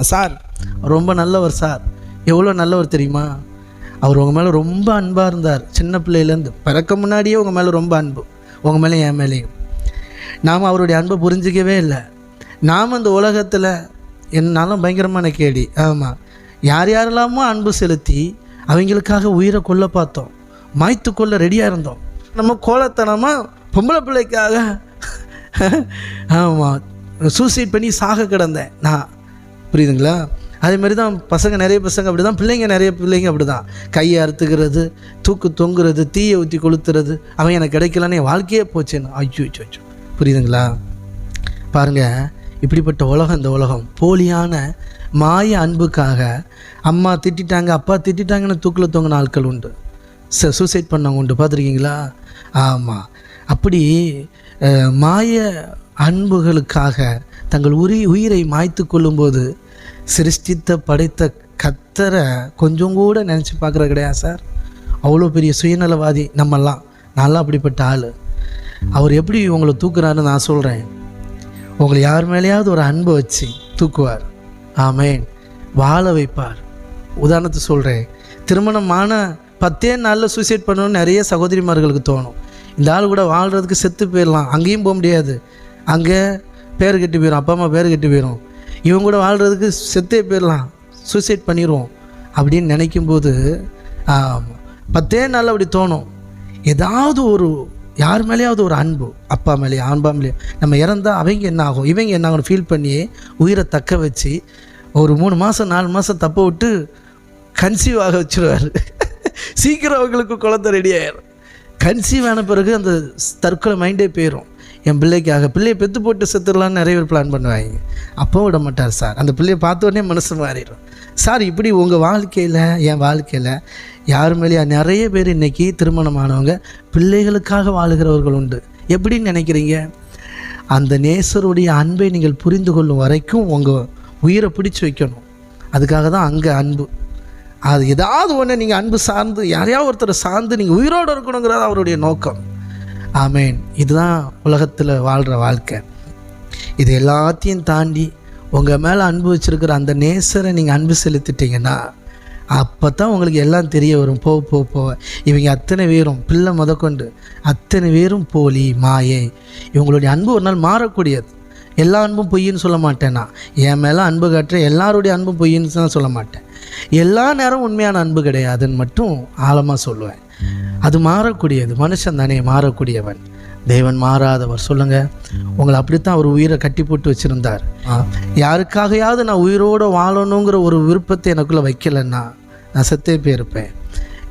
Sir ரொம்ப நல்லவர் sir. எவ்வளோ நல்லவர் தெரியுமா? அவர் உங்கள் மேலே ரொம்ப அன்பாக இருந்தார். சின்ன பிள்ளையிலேருந்து. பிறக்க முன்னாடியே உங்கள் மேலே ரொம்ப அன்பு. உங்கள் மேலே என் மேலேயும். நாம் அவருடைய அன்பை புரிஞ்சிக்கவே இல்லை. நாம் இந்த உலகத்தில் என்னாலும் பயங்கரமான கேடி ஆமாம் யார் யாரெல்லாமோ அன்பு செலுத்தி அவங்களுக்காக உயிரை கொல்ல பார்த்தோம். மாய்த்து கொள்ள ரெடியாக இருந்தோம். நம்ம கோலத்தனமாக பொம்பளை பிள்ளைக்காக ஆமாம் சூசைட் பண்ணி சாக கிடந்தேன். நான் புரியுதுங்களா? அதே மாதிரி தான் பசங்க நிறைய பசங்க அப்படி தான் பிள்ளைங்க நிறைய பிள்ளைங்க அப்படி தான் கையை அறுத்துக்கிறது தூக்கு தொங்குறது தீயை ஊற்றி கொளுத்துறது அவன் எனக்கு கிடைக்கலன்னு என் வாழ்க்கையே போச்சுன்னு. ஐயோ ஐயோ புரியுதுங்களா? பாருங்கள் இப்படிப்பட்ட உலகம் இந்த உலகம். போலியான மாய அன்புக்காக அம்மா திட்டிட்டாங்க அப்பா திட்டிட்டாங்கன்னு தூக்கில் தொங்கின ஆட்கள் உண்டு. ச சூசைட் பண்ணவங்க உண்டு. பார்த்துருக்கீங்களா? ஆமாம் அப்படி மாய அன்புகளுக்காக தங்கள் உரி உயிரை மாய்த்து கொள்ளும்போது சிருஷ்டித்த படைத்த கத்தரை கொஞ்சம் கூட நினச்சி பார்க்குறது கிடையாது சார். அவ்வளோ பெரிய சுயநலவாதி நம்மெல்லாம். நல்லா அப்படிப்பட்ட ஆள். அவர் எப்படி உங்களை தூக்குறாருன்னு நான் சொல்கிறேன் உங்களை யார் மேலேயாவது ஒரு அன்பை வச்சு தூக்குவார். ஆமேன். வாழ வைப்பார். உதாரணத்தை சொல்கிறேன் திருமணமான பத்தே நாளில் சூசைட் பண்ணணும்னு நிறைய சகோதரிமார்களுக்கு தோணும். இந்த ஆள் கூட வாழ்கிறதுக்கு செத்து போயிடலாம். அங்கேயும் போக முடியாது. அங்கே பேர் கெட்டு போயிடும் அப்பா அம்மா பேர் கெட்டு போயிடும் இவங்க கூட வாழ்கிறதுக்கு செத்தே போயிடலாம். சூசைட் பண்ணிடுவோம் அப்படின்னு நினைக்கும்போது பத்தே நாள் அப்படி தோணும். ஏதாவது ஒரு யார் மேலேயாவது ஒரு அன்பு அப்பா மேலேயோ அன்பா மேலேயோ நம்ம இறந்தால் அவங்க என்ன ஆகும்? இவங்க என்ன ஆகும் ஃபீல் பண்ணி உயிரை தக்க வச்சு ஒரு மூணு மாதம் நாலு மாதம் தப்ப விட்டு கன்சீவ் ஆக வச்சுருவார். சீக்கிரம் அவங்களுக்கு குழந்தை ரெடி ஆயிடும் கன்சீவ் ஆன பிறகு அந்த தற்கொலை மைண்டே போயிடும் என் பிள்ளைக்காக. பிள்ளையை பெற்று போட்டு செத்துடலான்னு நிறைய பேர் பிளான் பண்ணுவாங்க. அப்போ விட மாட்டார் சார். அந்த பிள்ளையை பார்த்தோடனே மனசு மாறிடும். சார் இப்படி உங்கள் வாழ்க்கையில் என் வாழ்க்கையில் யார் மேலேயா நிறைய பேர் இன்றைக்கி திருமணமானவங்க பிள்ளைகளுக்காக வாழுகிறவர்கள் உண்டு. எப்படின்னு நினைக்கிறீங்க? அந்த நேசருடைய அன்பை நீங்கள் புரிந்து கொள்ளும் வரைக்கும் உங்கள் உயிரை பிடிச்சி வைக்கணும். அதுக்காக தான் அங்கே அன்பு. அது ஏதாவது ஒன்று நீங்கள் அன்பு சார்ந்து யாரையாவது ஒருத்தரை சார்ந்து நீங்கள் உயிரோடு இருக்கணுங்கிறது அவருடைய நோக்கம். ஆமேன். இதுதான் உலகத்தில் வாழ்கிற வாழ்க்கை. இது எல்லாத்தையும் தாண்டி உங்கள் மேலே அன்பு வச்சுருக்கிற அந்த நேசரை நீங்கள் அன்பு செலுத்திட்டீங்கன்னா அப்போ தான் உங்களுக்கு எல்லாம் தெரிய வரும். போக போக போக இவங்க அத்தனை பேரும் பிள்ளை முதற்கொண்டு அத்தனை பேரும் போலி மாயை. இவங்களுடைய அன்பு ஒரு நாள் மாறக்கூடியது. எல்லா அன்பும் பொய்ன்னு சொல்ல மாட்டேன் நான் என் மேலே அன்பு காட்டுற எல்லாருடைய அன்பும் பொய்ன்னு தான் சொல்ல மாட்டேன். எல்லா நேரம் உண்மையான அன்பு கிடையாதுன்னு மட்டும் ஆழமாக சொல்லுவேன். அது மாறக்கூடியது. மனுஷன் தானே மாறக்கூடியவன். தேவன் மாறாதவர். சொல்லுங்க. உங்களை அப்படித்தான் அவர் உயிரை கட்டி போட்டு வச்சிருந்தார். யாருக்காகையாவது நான் உயிரோடு வாழணுங்கிற ஒரு விருப்பத்தை எனக்குள்ளே வைக்கலைன்னா நான் செத்தே போயிருப்பேன்.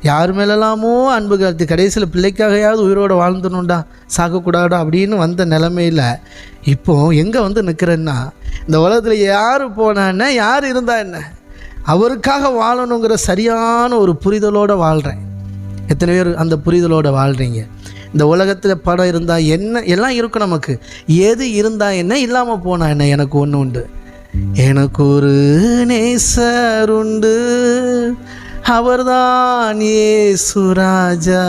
யார் மேலெல்லாமோ அன்பு காத்து கடைசியில் பிள்ளைக்காகையாவது உயிரோடு வாழ்ந்துடணும்டா சாகக்கூடாடா அப்படின்னு வந்த நிலமையில் இப்போது எங்கே வந்து நிற்கிறேன்னா இந்த உலகத்தில் யார் போனான்னா யார் இருந்தா என்ன? அவருக்காக வாழணுங்கிற சரியான ஒரு புரிதலோடு வாழ்கிறேன் எத்தனை பேர் அந்த புரிதலோடு வாழ்கிறீங்க இந்த உலகத்தில் படம் இருந்தால் என்ன எல்லாம் இருக்கும் நமக்கு. எது இருந்தால் என்ன இல்லாமல் போனால் என்ன எனக்கு ஒன்று உண்டு. எனக்கு ஒரு நேசர் உண்டு. அவர்தான் ஏசுராஜா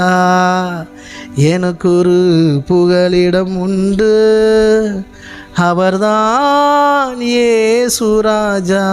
எனக்கு ஒரு புகலிடம் உண்டு. அவர்தான் ஏசுராஜா